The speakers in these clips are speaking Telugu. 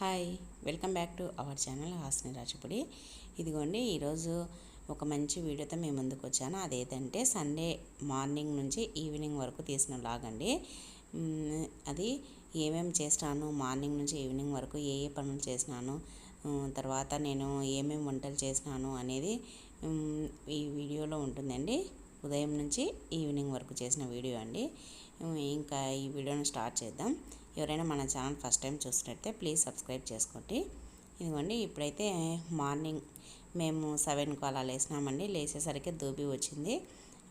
Hi welcome back to our channel Hasni రాజపుడి. ఇదిగోండి ఈరోజు ఒక మంచి వీడియోతో మేము ముందుకు వచ్చాను. అదేంటంటే సండే మార్నింగ్ నుంచి ఈవినింగ్ వరకు తీసిన లాగ్ అండి అది ఏమేమి చేస్తాను మార్నింగ్ నుంచి ఈవినింగ్ వరకు ఏ ఏ పనులు చేసినాను తర్వాత నేను ఏమేమి వంటలు చేసినాను అనేది ఈ వీడియోలో ఉంటుందండి. ఉదయం నుంచి ఈవినింగ్ వరకు చేసిన వీడియో అండి. ఇంకా ఈ వీడియోని స్టార్ట్ చేద్దాం. ఎవరైనా మన ఛానల్ ఫస్ట్ టైం చూసినట్టే ప్లీజ్ సబ్స్క్రైబ్ చేసుకోండి. ఇదిగోండి ఇప్పుడైతే మార్నింగ్ మేము సెవెన్కు అలా లేసినామండి లేచేసరికి దూబి వచ్చింది.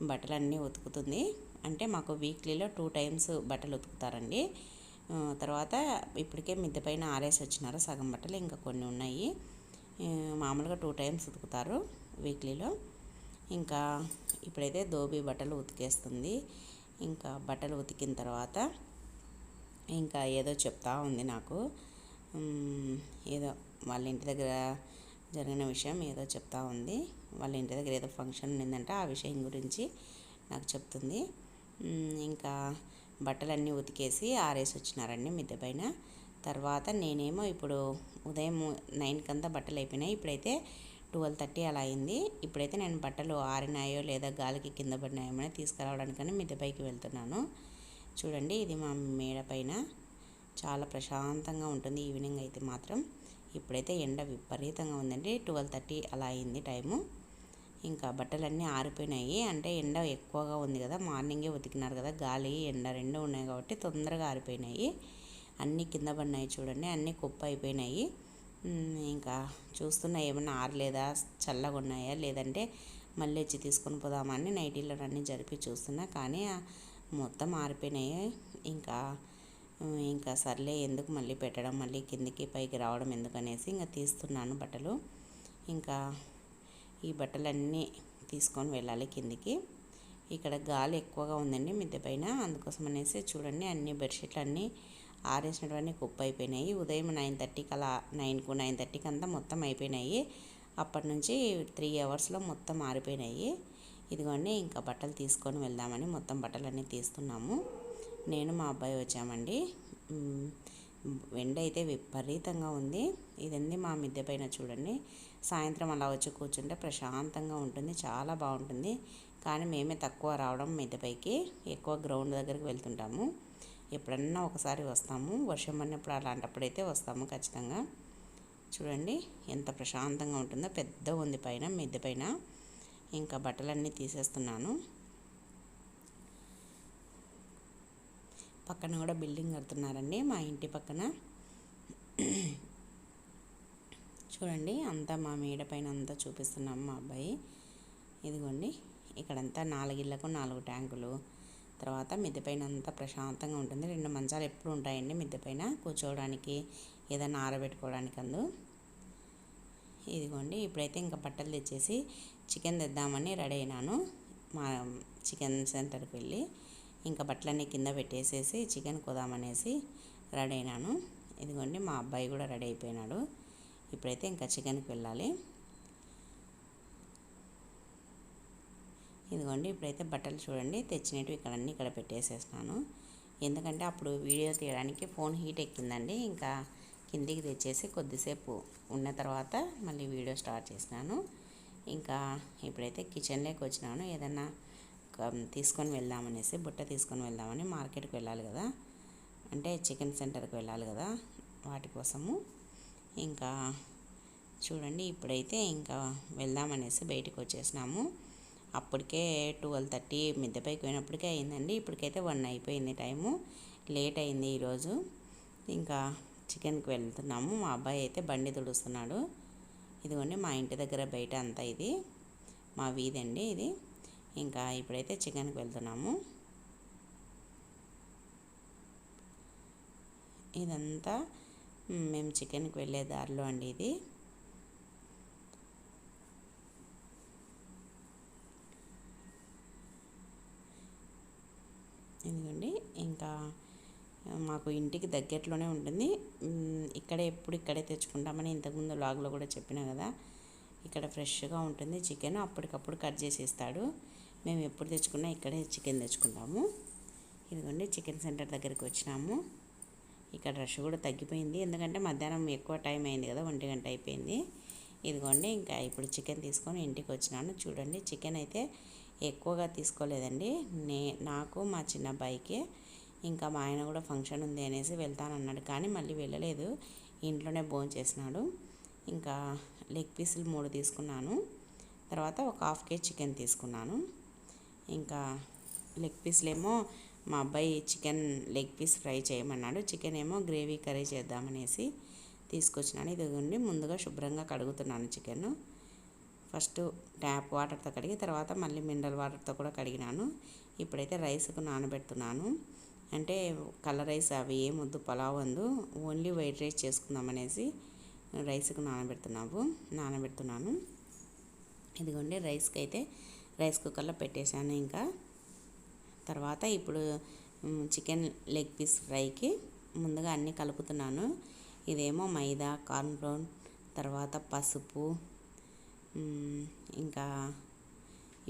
బట్టలన్నీ ఉతుకుతుంది. అంటే మాకు వీక్లీలో టూ టైమ్స్ బట్టలు ఉతుకుతారండి. తర్వాత ఇప్పటికే మిద్దె పైన ఆరేసి వచ్చినారు సగం బట్టలు ఇంకా కొన్ని ఉన్నాయి. మామూలుగా టూ టైమ్స్ ఉతుకుతారు వీక్లీలో. ఇంకా ఇప్పుడైతే దోబి బట్టలు ఉతికేస్తుంది. ఇంకా బట్టలు ఉతికిన తర్వాత ఇంకా ఏదో చెప్తా ఉంది నాకు. ఏదో వాళ్ళ ఇంటి దగ్గర జరిగిన విషయం ఏదో చెప్తా ఉంది. వాళ్ళ ఇంటి దగ్గర ఏదో ఫంక్షన్ ఉందంట ఆ విషయం గురించి నాకు చెప్తుంది. ఇంకా బట్టలన్నీ ఉతికేసి ఆరేసి వచ్చినారండి మిద్దె పైన. తర్వాత నేనేమో ఇప్పుడు ఉదయం నైన్కి అంతా బట్టలు అయిపోయినాయి. ఇప్పుడైతే ట్వెల్వ్ థర్టీ అలా అయింది. ఇప్పుడైతే నేను బట్టలు ఆరినాయో లేదా గాలికి కింద పడినాయో తీసుకురావడానికని మిద్దె పైకి వెళ్తున్నాను. చూడండి ఇది మా మేడ పైన చాలా ప్రశాంతంగా ఉంటుంది. ఈవినింగ్ అయితే మాత్రం ఇప్పుడైతే ఎండ విపరీతంగా ఉందండి. ట్వెల్వ్ థర్టీ అలా అయింది టైము. ఇంకా బట్టలన్నీ ఆరిపోయినాయి. అంటే ఎండ ఎక్కువగా ఉంది కదా మార్నింగే ఉతికినారు కదా గాలి ఎండ రెండు ఉన్నాయి కాబట్టి తొందరగా ఆరిపోయినాయి. అన్నీ కింద పడినాయి చూడండి అన్నీ కుప్ప అయిపోయినాయి. ఇంకా చూస్తున్నా ఏమన్నా ఆరలేదా చల్లగా ఉన్నాయా లేదంటే మళ్ళీ వచ్చి తీసుకొని పోదామని నైటీలో అన్నీ జరిపి చూస్తున్నా. కానీ మొత్తం ఆరిపోయినాయి ఇంకా ఇంకా సర్లే ఎందుకు మళ్ళీ పెట్టడం మళ్ళీ కిందికి పైకి రావడం ఎందుకనేసి ఇంకా తీస్తున్నాను బట్టలు. ఇంకా ఈ బట్టలన్నీ తీసుకొని వెళ్ళాలి కిందికి. ఇక్కడ గాలి ఎక్కువగా ఉందండి మిద్దె పైన అందుకోసం అనేసి చూడండి అన్ని బెడ్షీట్లు అన్నీ ఆరేసినటువంటి కుప్ప అయిపోయినాయి ఉదయం నైన్ థర్టీకి అలా నైన్కు నైన్ థర్టీకి అంతా మొత్తం అయిపోయినాయి. అప్పటి నుంచి త్రీ అవర్స్లో మొత్తం ఆరిపోయినాయి ఇదిగోండి ఇంకా బట్టలు తీసుకొని వెళ్దామని మొత్తం బట్టలన్నీ తీస్తున్నాము. నేను మా అబ్బాయి వచ్చామండి. మ్, ఎండ అయితే విపరీతంగా ఉంది. ఇదండి మా మిద్దె పైన చూడండి. సాయంత్రం అలా వచ్చి కూర్చుంటే ప్రశాంతంగా ఉంటుంది చాలా బాగుంటుంది. కానీ మేమే తక్కువ రావడం మిద్దె పైకి ఎక్కువ గ్రౌండ్ దగ్గరికి వెళ్తుంటాము. ఎప్పుడన్నా ఒకసారి వస్తాము వర్షం పడినప్పుడు అలాంటప్పుడైతే వస్తాము ఖచ్చితంగా. చూడండి ఎంత ప్రశాంతంగా ఉంటుందో పెద్ద ఉంది పైన మిద్దె పైన. ఇంకా బట్టలన్నీ తీసేస్తున్నాను. పక్కన కూడా బిల్డింగ్ కడుతున్నారండి మా ఇంటి పక్కన. చూడండి అంతా మా మేడ పైన అంతా చూపిస్తున్నాం మా అబ్బాయి. ఇదిగోండి ఇక్కడంతా నాలుగిళ్ళకు నాలుగు ట్యాంకులు. తర్వాత మిద్దె పైన అంతా ప్రశాంతంగా ఉంటుంది. రెండు మంచాలు ఎప్పుడు ఉంటాయండి మిద్దె పైన. కూర్చోవడానికి ఏదైనా ఆరబెట్టుకోవడానికి అందు. ఇదిగోండి ఇప్పుడైతే ఇంకా బట్టలు తెచ్చేసి చికెన్ తెద్దామని రెడీ అయినాను. మా చికెన్ సెంటర్కి వెళ్ళి ఇంకా బట్టలన్నీ కింద పెట్టేసేసి చికెన్ కొదామనేసి రెడీ అయినాను. ఇదిగోండి మా అబ్బాయి కూడా రెడీ అయిపోయినాడు. ఇప్పుడైతే ఇంకా చికెన్కి వెళ్ళాలి. ఇదిగోండి ఇప్పుడైతే బట్టలు చూడండి తెచ్చినవి ఇక్కడ అన్నీ ఇక్కడ పెట్టేసేసినాను. ఎందుకంటే అప్పుడు వీడియో తీయడానికి ఫోన్ హీట్ ఎక్కిందండి. ఇంకా కిందికి తెచ్చేసి కొద్దిసేపు ఉన్న తర్వాత మళ్ళీ వీడియో స్టార్ట్ చేసినాను. ఇంకా ఇప్పుడైతే కిచెన్లోకి వచ్చినాను. ఏదన్నా ఒక తీసుకొని వెళ్దామనేసి బుట్ట తీసుకొని వెళ్దామని మార్కెట్కి వెళ్ళాలి కదా. అంటే చికెన్ సెంటర్కి వెళ్ళాలి కదా వాటి కోసము. ఇంకా చూడండి ఇప్పుడైతే ఇంకా వెళ్దామనేసి బయటికి వచ్చేసినాము. అప్పటికే ట్వెల్వ్ థర్టీ మిద్దెపైకి పోయినప్పటికే అయిందండి. ఇప్పటికైతే వన్ అయిపోయింది టైము. లేట్ అయింది ఈరోజు. ఇంకా చికెన్కి వెళ్తున్నాము. మా అబ్బాయి అయితే బండి తుడుస్తున్నాడు. ఇదిగోండి మా ఇంటి దగ్గర బయట అంతా ఇది. మా వీధి అండి ఇది. ఇంకా ఇప్పుడైతే చికెన్కి వెళ్తున్నాము. ఇదంతా మేము చికెన్కి వెళ్ళే దారిలో అండి ఇది. ఇదిగోండి ఇంకా మాకు ఇంటికి దగ్గరలోనే ఉంటుంది. ఇక్కడే ఎప్పుడు ఇక్కడే తెచ్చుకుంటామని ఇంతకుముందు లాగ్లో కూడా చెప్పినా కదా. ఇక్కడ ఫ్రెష్గా ఉంటుంది చికెన్ అప్పటికప్పుడు కట్ చేసి ఇస్తాడు మేము ఎప్పుడు తెచ్చుకున్నా ఇక్కడే చికెన్ తెచ్చుకుంటాము. ఇదిగోండి చికెన్ సెంటర్ దగ్గరికి వచ్చినాము. ఇక్కడ రష్ కూడా తగ్గిపోయింది. ఎందుకంటే మధ్యాహ్నం ఎక్కువ టైం అయింది కదా ఒంటి గంట అయిపోయింది. ఇదిగోండి ఇంకా ఇప్పుడు చికెన్ తీసుకొని ఇంటికి వచ్చినాను. చూడండి చికెన్ అయితే ఎక్కువగా తీసుకోలేదండి. నే నాకు మా చిన్న అబ్బాయికి ఇంకా మా ఆయన కూడా ఫంక్షన్ ఉంది అనేసి వెళ్తానన్నాడు. కానీ మళ్ళీ వెళ్ళలేదు. ఇంట్లోనే భోజనం చేసినాడు. ఇంకా లెగ్ పీసులు మూడు తీసుకున్నాను. తర్వాత ఒక హాఫ్ కేజీ చికెన్ తీసుకున్నాను. ఇంకా లెగ్ పీస్లేమో మా అబ్బాయి చికెన్ లెగ్ పీస్ ఫ్రై చేయమన్నాడు. చికెన్ ఏమో గ్రేవీ కర్రీ చేద్దామనేసి తీసుకొచ్చినాను. ఇదిగోండి ముందుగా శుభ్రంగా కడుగుతున్నాను చికెన్. ఫస్ట్ ట్యాప్ వాటర్తో కడిగి తర్వాత మళ్ళీ మినరల్ వాటర్తో కూడా కడిగినాను. ఇప్పుడైతే రైస్కు నానబెడుతున్నాను. అంటే కలర్ రైస్ అవి ఏమొద్దు పలావ్ అందు ఓన్లీ వైట్ రైస్ చేసుకుందాం అనేసి రైస్కి నానబెడుతున్నాము నానబెడుతున్నాను. ఇదిగోండి రైస్కి అయితే రైస్ కుక్కర్లో పెట్టేశాను ఇంకా. తర్వాత ఇప్పుడు చికెన్ లెగ్ పీస్ ఫ్రైకి ముందుగా అన్నీ కలుపుతున్నాను. ఇదేమో మైదా కార్న్ఫ్లోర్ తర్వాత పసుపు ఇంకా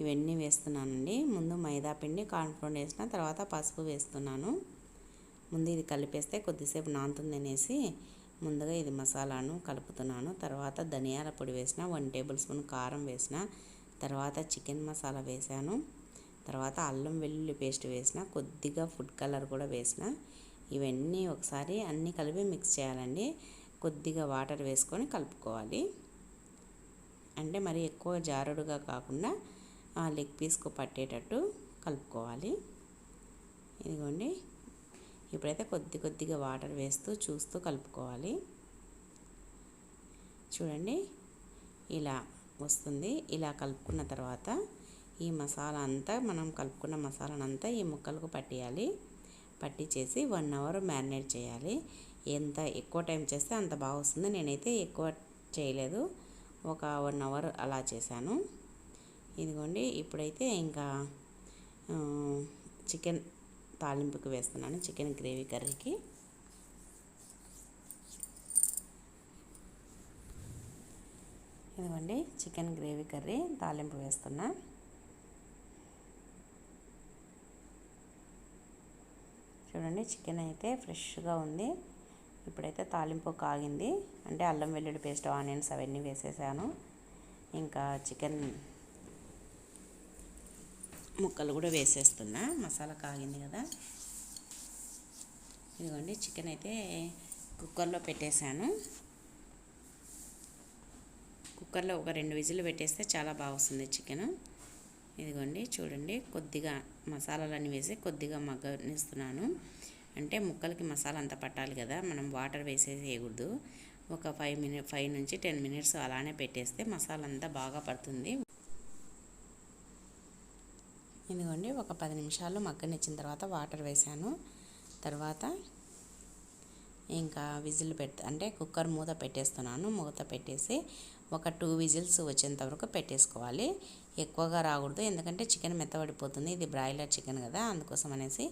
ఇవన్నీ వేస్తున్నానండి. ముందు మైదా పిండి కార్న్ఫ్లోర్ వేసిన తర్వాత పసుపు వేస్తున్నాను. ముందు ఇది కలిపేస్తే కొద్దిసేపు నాంతుంది అనేసి ముందుగా ఇది మసాలాను కలుపుతున్నాను. తర్వాత ధనియాల పొడి వేసిన వన్ టేబుల్ స్పూన్ కారం వేసిన తర్వాత చికెన్ మసాలా వేసాను తర్వాత అల్లం వెల్లుల్లి పేస్ట్ వేసిన కొద్దిగా ఫుడ్ కలర్ కూడా వేసిన ఇవన్నీ ఒకసారి అన్నీ కలిపి మిక్స్ చేయాలండి. కొద్దిగా వాటర్ వేసుకొని కలుపుకోవాలి. అంటే మరి ఎక్కువ జారుడుగా కాకుండా ఆ లెగ్ పీస్కు పట్టేటట్టు కలుపుకోవాలి. ఇదిగోండి. ఇప్పుడైతే కొద్ది కొద్దిగా వాటర్ వేస్తూ చూస్తూ కలుపుకోవాలి. చూడండి. ఇలా వస్తుంది. ఇలా కలుపుకున్న తర్వాత ఈ మసాలా అంతా మనం కలుపుకున్న మసాలానంతా ఈ ముక్కలకు పట్టేయాలి. పట్టించేసి వన్ అవర్ మ్యారినేట్ చేయాలి. ఎంత ఎక్కువ టైం చేస్తే అంత బాగా వస్తుంది. నేనైతే ఎక్కువ చేయలేదు. ఒక వన్ అవర్ అలా చేశాను. ఇదిగోండి ఇప్పుడైతే ఇంకా చికెన్ తాలింపుకి వేస్తున్నాను చికెన్ గ్రేవీ కర్రీకి. ఇదిగోండి చికెన్ గ్రేవీ కర్రీ తాలింపు వేస్తున్నా. చూడండి చికెన్ అయితే ఫ్రెష్గా ఉంది. ఇప్పుడైతే తాలింపు కాగింది. అంటే అల్లం వెల్లుల్లి పేస్ట్ ఆనియన్స్ అవన్నీ వేసేసాను. ఇంకా చికెన్ ముక్కలు కూడా వేసేస్తున్నా. మసాలా కాగింది కదా. ఇదిగోండి చికెన్ అయితే కుక్కర్లో పెట్టేశాను. కుక్కర్లో ఒక రెండు విజిల్ పెట్టేస్తే చాలా బాగా వస్తుంది చికెన్. ఇదిగోండి చూడండి కొద్దిగా మసాలాలన్నీ వేసి కొద్దిగా మగ్గనిస్తున్నాను. అంటే ముక్కలకి మసాలా అంతా పట్టాలి కదా మనం వాటర్ వేసేసి వేయకూడదు. ఒక ఫైవ్ మినిట్ ఫైవ్ నుంచి టెన్ మినిట్స్ అలానే పెట్టేస్తే మసాలా అంతా బాగా పడుతుంది. ఇదిగోండి ఒక పది నిమిషాలు మగ్గనిచ్చిన తర్వాత వాటర్ వేసాను తర్వాత ఇంకా విజిల్ పెట్ అంటే కుక్కర్ మూత పెట్టేస్తున్నాను. మూత పెట్టేసి ఒక టూ విజిల్స్ వచ్చేంత వరకు పెట్టేసుకోవాలి. ఎక్కువగా రాకూడదు ఎందుకంటే చికెన్ మెత్తబడిపోతుంది. ఇది బ్రాయిలర్ చికెన్ కదా అందుకోసం అనేసి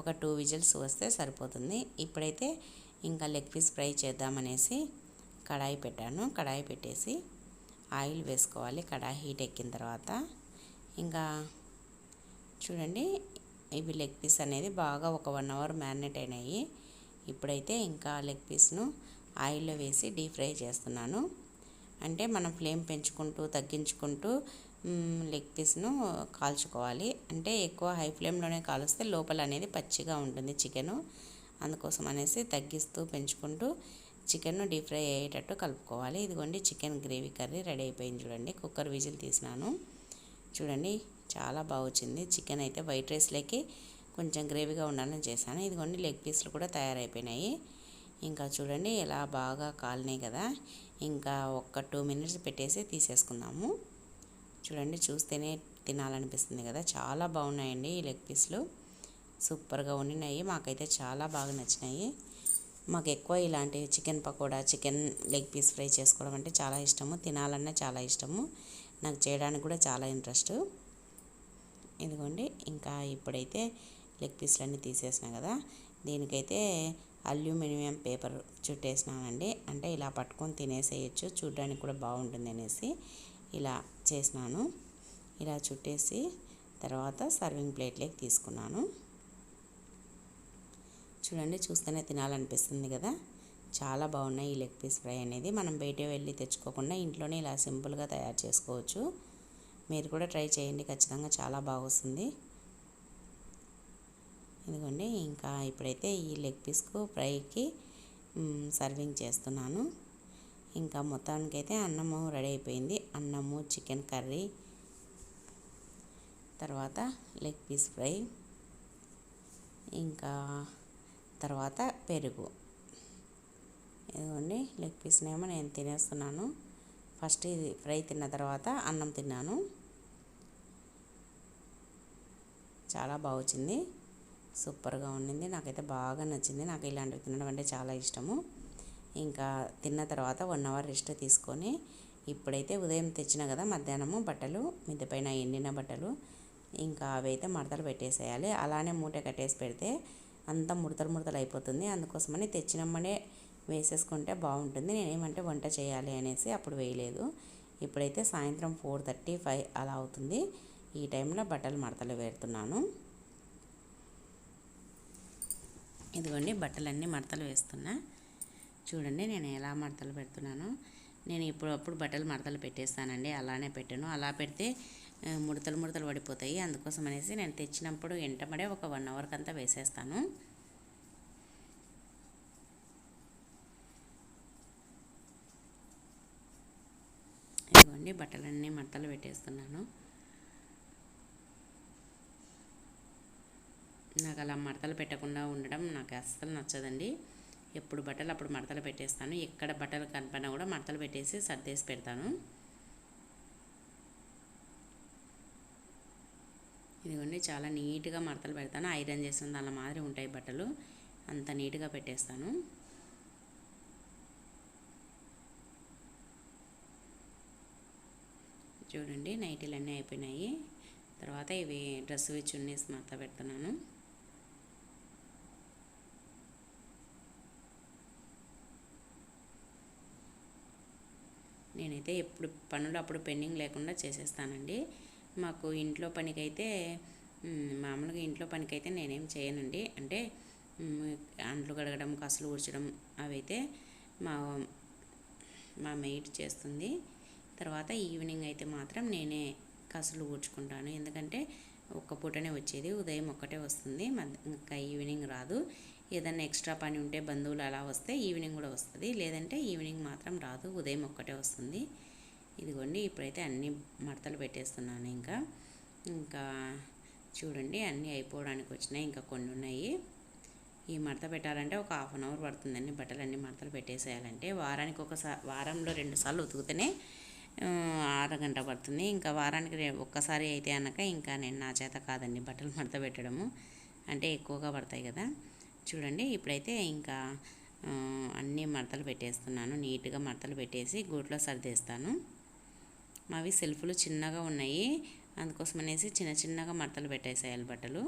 ఒక టూ విజిల్స్ వస్తే సరిపోతుంది. ఇప్పుడైతే ఇంకా లెగ్ పీస్ ఫ్రై చేద్దామనేసి కడాయి పెట్టాను. కడాయి పెట్టేసి ఆయిల్ వేసుకోవాలి. కడాయి హీట్ ఎక్కిన తర్వాత ఇంకా చూడండి. ఇవి లెగ్ పీస్ అనేది బాగా ఒక వన్ అవర్ మ్యారినేట్ అయినాయి. ఇప్పుడైతే ఇంకా లెగ్ పీస్ను ఆయిల్లో వేసి డీప్ ఫ్రై చేస్తున్నాను. అంటే మనం ఫ్లేమ్ పెంచుకుంటూ తగ్గించుకుంటూ లెగ్ పీస్ను కాల్చుకోవాలి. అంటే ఎక్కువ హై ఫ్లేమ్లోనే కాలుస్తే లోపల అనేది పచ్చిగా ఉంటుంది చికెను అందుకోసం అనేసి తగ్గిస్తూ పెంచుకుంటూ చికెన్ను డీప్ ఫ్రై అయ్యేటట్టు కలుపుకోవాలి. ఇదిగోండి చికెన్ గ్రేవీ కర్రీ రెడీ అయిపోయింది చూడండి. కుక్కర్ విజిల్ తీసినాను. చూడండి చాలా బాగా వచ్చింది. చికెన్ అయితే వైట్ రైస్లోకి కొంచెం గ్రేవీగా ఉండాలని చేశాను. ఇదిగోండి లెగ్ పీస్లు కూడా తయారైపోయినాయి. ఇంకా చూడండి ఎలా బాగా కాలినాయి కదా. ఇంకా ఒక్క టూ మినిట్స్ పెట్టేసి తీసేసుకుందాము. చూడండి చూస్తేనే తినాలనిపిస్తుంది కదా. చాలా బాగున్నాయండి ఈ లెగ్ పీస్లు సూపర్గా ఉండినాయి. మాకైతే చాలా బాగా నచ్చినాయి. మాకు ఎక్కువ ఇలాంటి chicken pakoda chicken leg piece fry చేసుకోవడం అంటే చాలా ఇష్టము. తినాలన్నా చాలా ఇష్టము. నాకు చేయడానికి కూడా చాలా ఇంట్రెస్ట్. ఇదిగోండి ఇంకా ఇప్పుడైతే లెగ్ పీస్లన్నీ తీసేసిన కదా దీనికైతే అల్యూమినియం పేపర్ చుట్టేసినానండి. అంటే ఇలా పట్టుకొని తినేసేయచ్చు చూడడానికి కూడా బాగుంటుంది అనేసి ఇలా చేసినాను. ఇలా చుట్టేసి తర్వాత సర్వింగ్ ప్లేట్లోకి తీసుకున్నాను. చూడండి చూస్తేనే తినాలనిపిస్తుంది కదా. చాలా బాగున్నాయి ఈ లెగ్ పీస్ ఫ్రై అనేది. మనం బయట వెళ్ళి తెచ్చుకోకుండా ఇంట్లోనే ఇలా సింపుల్గా తయారు చేసుకోవచ్చు. మీరు కూడా ట్రై చేయండి. ఖచ్చితంగా చాలా బాగుస్తుంది. ఇదిగోండి ఇంకా ఇప్పుడైతే ఈ లెగ్ పీస్కు ఫ్రైకి సర్వింగ్ చేస్తున్నాను. ఇంకా మొత్తానికైతే అన్నము రెడీ అయిపోయింది. అన్నము చికెన్ కర్రీ తర్వాత లెగ్ పీస్ ఫ్రై ఇంకా తర్వాత పెరుగు. ఇదిగోండి లెగ్ పీస్నేమో నేను తినేస్తున్నాను. ఫస్ట్ ఇది ఫ్రై తిన్న తర్వాత అన్నం తిన్నాను. చాలా బాగా వచ్చింది. సూపర్గా ఉండింది నాకైతే బాగా నచ్చింది. నాకు ఇలాంటివి తినడం అంటే చాలా ఇష్టము. ఇంకా తిన్న తర్వాత వన్ అవర్ రెస్ట్ తీసుకొని ఇప్పుడైతే ఉదయం తెచ్చిన కదా మధ్యాహ్నము బట్టలు మిద్దె పైన ఎండిన బట్టలు ఇంకా అవి అయితే మడతలు పెట్టేసేయాలి. అలానే మూట కట్టేసి పెడితే అంతా ముడతలు ముడతలు అయిపోతుంది. అందుకోసమని తెచ్చినమ్మనే వేసేసుకుంటే బాగుంటుంది. నేనేమంటే వంట చేయాలి అనేసి అప్పుడు వేయలేదు. ఇప్పుడైతే సాయంత్రం ఫోర్ థర్టీ ఫైవ్ అలా అవుతుంది. ఈ టైంలో బట్టలు మడతలు వేరుతున్నాను. ఇదిగోండి బట్టలన్నీ మడతలు వేస్తున్నా. చూడండి నేను ఎలా మడతలు పెడుతున్నాను. నేను ఇప్పుడు అప్పుడు బట్టలు మడతలు పెట్టేస్తానండి అలానే పెట్టాను. అలా పెడితే ముడతలు ముడతలు పడిపోతాయి. అందుకోసం అనేసి నేను తెచ్చినప్పుడు వెంటబడే ఒక వన్ అవర్కి అంతా వేసేస్తాను. ఇదిగోండి బట్టలన్నీ మడతలు పెట్టేస్తున్నాను. నాకు అలా మడతలు పెట్టకుండా ఉండడం నాకు అస్సలు నచ్చదండి. ఎప్పుడు బట్టలు అప్పుడు మడతలు పెట్టేస్తాను. ఎక్కడ బట్టలు కనపడినా కూడా మడతలు పెట్టేసి సర్దేసి పెడతాను. ఇదిగోండి చాలా నీట్గా మడతలు పెడతాను. ఐరన్ చేసిన దాని మాదిరి ఉంటాయి బట్టలు. అంత నీట్గా పెట్టేస్తాను. చూడండి నైటీలు అన్నీ అయిపోయినాయి. తర్వాత ఇవి డ్రెస్ చున్నీస్ మడత పెడుతున్నాను. నేనైతే ఎప్పుడు పనులు అప్పుడు పెండింగ్ లేకుండా చేసేస్తానండి. మాకు ఇంట్లో పనికైతే మామూలుగా ఇంట్లో పనికైతే నేనేం చేయనండి. అంటే అంట్లు కడగడం కసులు ఊడ్చడం అవైతే మా మా మెయిట్ చేస్తుంది. తర్వాత ఈవినింగ్ అయితే మాత్రం నేనే కసులు ఊడ్చుకుంటాను. ఎందుకంటే ఒక్క పూటనే వచ్చేది ఉదయం ఒక్కటే వస్తుంది. ఇంకా ఈవినింగ్ రాదు. ఏదైనా ఎక్స్ట్రా పని ఉంటే బంధువులు అలా వస్తే ఈవినింగ్ కూడా వస్తుంది. లేదంటే ఈవినింగ్ మాత్రం రాదు. ఉదయం ఒక్కటే వస్తుంది. ఇదిగోండి ఇప్పుడైతే అన్ని మడతలు పెట్టేస్తున్నాను ఇంకా. ఇంకా చూడండి అన్నీ అయిపోవడానికి వచ్చినాయి. ఇంకా కొన్ని ఉన్నాయి. ఈ మడత పెట్టాలంటే ఒక హాఫ్ అన్ అవర్ పడుతుందండి. బట్టలు అన్ని మడతలు పెట్టేసేయాలంటే. వారానికి ఒకసారి వారంలో రెండుసార్లు ఉతుకుతేనే అరగంట పడుతుంది. ఇంకా వారానికి ఒక్కసారి అయితే అన్నాక ఇంకా నేను నా చేత కాదండి బట్టలు మడత పెట్టడము. అంటే ఎక్కువగా పడతాయి కదా. చూడండి ఇప్పుడైతే ఇంకా అన్నీ మడతలు పెట్టేస్తున్నాను. నీట్గా మడతలు పెట్టేసి గూట్లో సర్దేస్తాను. మావి సెల్ఫ్లు చిన్నగా ఉన్నాయి. అందుకోసం అనేసి చిన్న చిన్నగా మడతలు పెట్టేసేయాలి బట్టలు.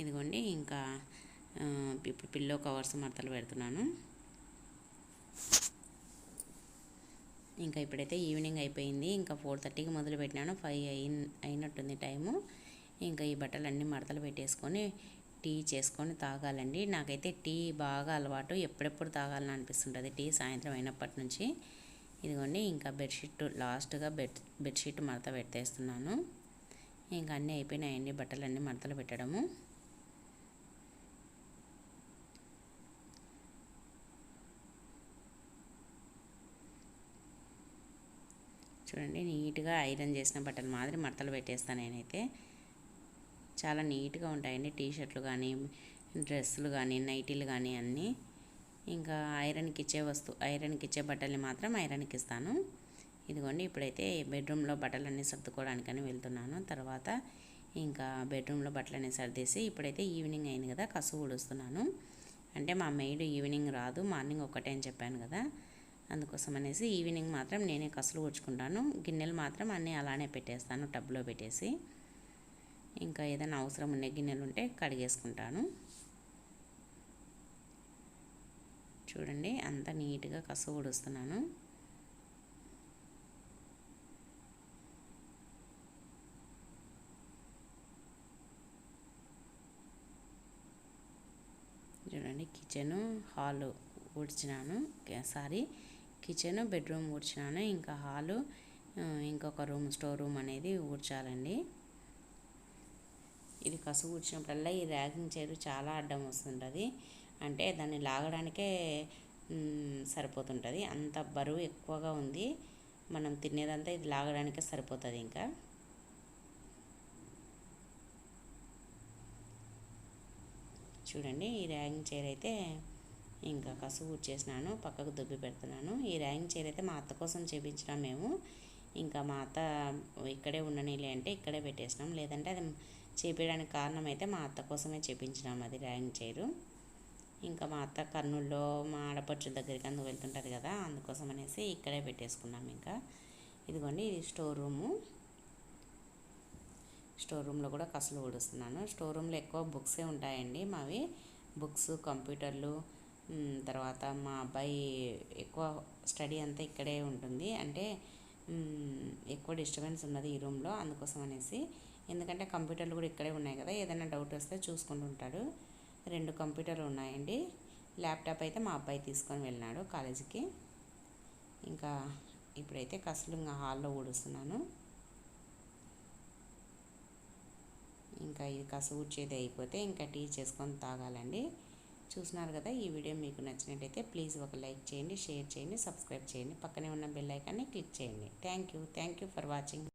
ఇదిగోండి ఇంకా ఇప్పుడు పిల్లో కవర్స్ మడతలు పెడుతున్నాను. ఇంకా ఇప్పుడైతే ఈవినింగ్ అయిపోయింది. ఇంకా ఫోర్ థర్టీకి మొదలు పెట్టినాను ఫైవ్ అయిన అయినట్టుంది టైము. ఇంకా ఈ బట్టలు అన్నీ మడతలు పెట్టేసుకొని టీ చేసుకొని తాగాలండి. నాకైతే టీ బాగా అలవాటు. ఎప్పుడెప్పుడు తాగాలని అనిపిస్తుంటుంది. టీ సాయంత్రం అయినప్పటి నుంచి. ఇదిగోండి ఇంకా బెడ్షీట్ లాస్ట్గా బెడ్ బెడ్షీట్ మడత పెట్టేస్తున్నాను. ఇంకా అన్నీ అయిపోయినాయండి. బట్టలన్నీ మడతలు పెట్టడము. చూడండి నీట్గా ఐరన్ చేసిన బట్టలు మాదిరి మడతలు పెట్టేస్తాను నేనైతే. చాలా నీట్గా ఉంటాయండి. టీ షర్ట్లు కానీ డ్రెస్సులు కానీ నైటీలు కానీ అన్నీ. ఇంకా ఐరన్కి ఇచ్చే వస్తువు ఐరన్కి ఇచ్చే బట్టల్ని మాత్రం ఐరన్కి ఇస్తాను. ఇదిగోండి ఇప్పుడైతే బెడ్రూమ్లో బట్టలన్నీ సర్దుకోవడానికని వెళ్తున్నాను. తర్వాత ఇంకా బెడ్రూమ్లో బట్టలన్నీ సర్దేసి ఇప్పుడైతే ఈవినింగ్ అయింది కదా కసు ఊడుస్తున్నాను. అంటే మా మెయిడ్ ఈవినింగ్ రాదు మార్నింగ్ ఒక్కటే అని చెప్పాను కదా. అందుకోసం అనేసి ఈవినింగ్ మాత్రం నేనే కసులు ఊడ్చుకుంటాను. గిన్నెలు మాత్రం అన్నీ అలానే పెట్టేస్తాను టబ్లో పెట్టేసి. ఇంకా ఏదైనా అవసరం ఉన్న గిన్నెలు ఉంటే కడిగేసుకుంటాను. చూడండి అంత నీట్గా కసు ఊడుస్తున్నాను. చూడండి కిచెను హాలు ఊడ్చినాను. సారీ కిచెన్ బెడ్రూమ్ ఊడ్చినాను. ఇంకా హాలు ఇంకొక రూమ్ స్టోర్ రూమ్ అనేది ఊడ్చాలండి. ఇది కసు ఊడ్చినప్పుడల్లా ఈ ర్యాగింగ్ చైర్ చాలా అడ్డం వస్తుంటుంది. అంటే దాన్ని లాగడానికే సరిపోతుంటుంది. అంత బరువు ఎక్కువగా ఉంది. మనం తినేదంతా ఇది లాగడానికే సరిపోతుంది ఇంకా. చూడండి ఈ ర్యాగింగ్ చైర్ అయితే ఇంకా కసువు చేసినాను పక్కకు దుబ్బి పెడుతున్నాను. ఈ ర్యాగింగ్ చైర్ అయితే మా అత్త కోసం చేపించినాం మేము. ఇంకా మా అత్త ఇక్కడే ఉండనిలే అంటే ఇక్కడే పెట్టేసినాం. లేదంటే అది చేపించడానికి కారణం అయితే మా అత్త కోసమే చేపించినాం అది ర్యాగింగ్ చైరు. ఇంకా మా అత్త కర్నూల్లో మా ఆడపడుచుల దగ్గరికి అందుకు వెళ్తుంటుంది కదా అందుకోసం అనేసి ఇక్కడే పెట్టేసుకున్నాం ఇంకా. ఇదిగోండి ఇది స్టోర్ రూము. స్టోర్ రూమ్లో కూడా కసులు ఊడుస్తున్నాను. స్టోర్ రూమ్లో ఎక్కువ బుక్సే ఉంటాయండి మావి. బుక్స్ కంప్యూటర్లు తర్వాత మా అబ్బాయి ఎక్కువ స్టడీ అంతా ఇక్కడే ఉంటుంది. అంటే ఎక్కువ డిస్టర్బెన్స్ ఉన్నది ఈ రూమ్లో అందుకోసం అనేసి ఎందుకంటే కంప్యూటర్లు కూడా ఇక్కడే ఉన్నాయి కదా ఏదైనా డౌట్ వస్తే చూసుకుంటుంటాడు రెండు కంప్యూటర్లు ఉన్నాయండి. ల్యాప్టాప్ అయితే మా అబ్బాయి తీసుకొని వెళ్ళినాడు కాలేజీకి. ఇంకా ఇప్పుడైతే కసలు ఇంకా హాల్లో ఊడుస్తున్నాను. ఇంకా ఇది కసు ఊడ్చేది అయిపోతే ఇంకా టీ చేసుకొని తాగాలండి. చూసినారు కదా ఈ వీడియో మీకు నచ్చినట్టయితే ప్లీజ్ ఒక లైక్ చేయండి షేర్ చేయండి సబ్స్క్రైబ్ చేయండి. పక్కనే ఉన్న బెల్ ఐకాన్ని క్లిక్ చేయండి. Thank you. Thank you for watching.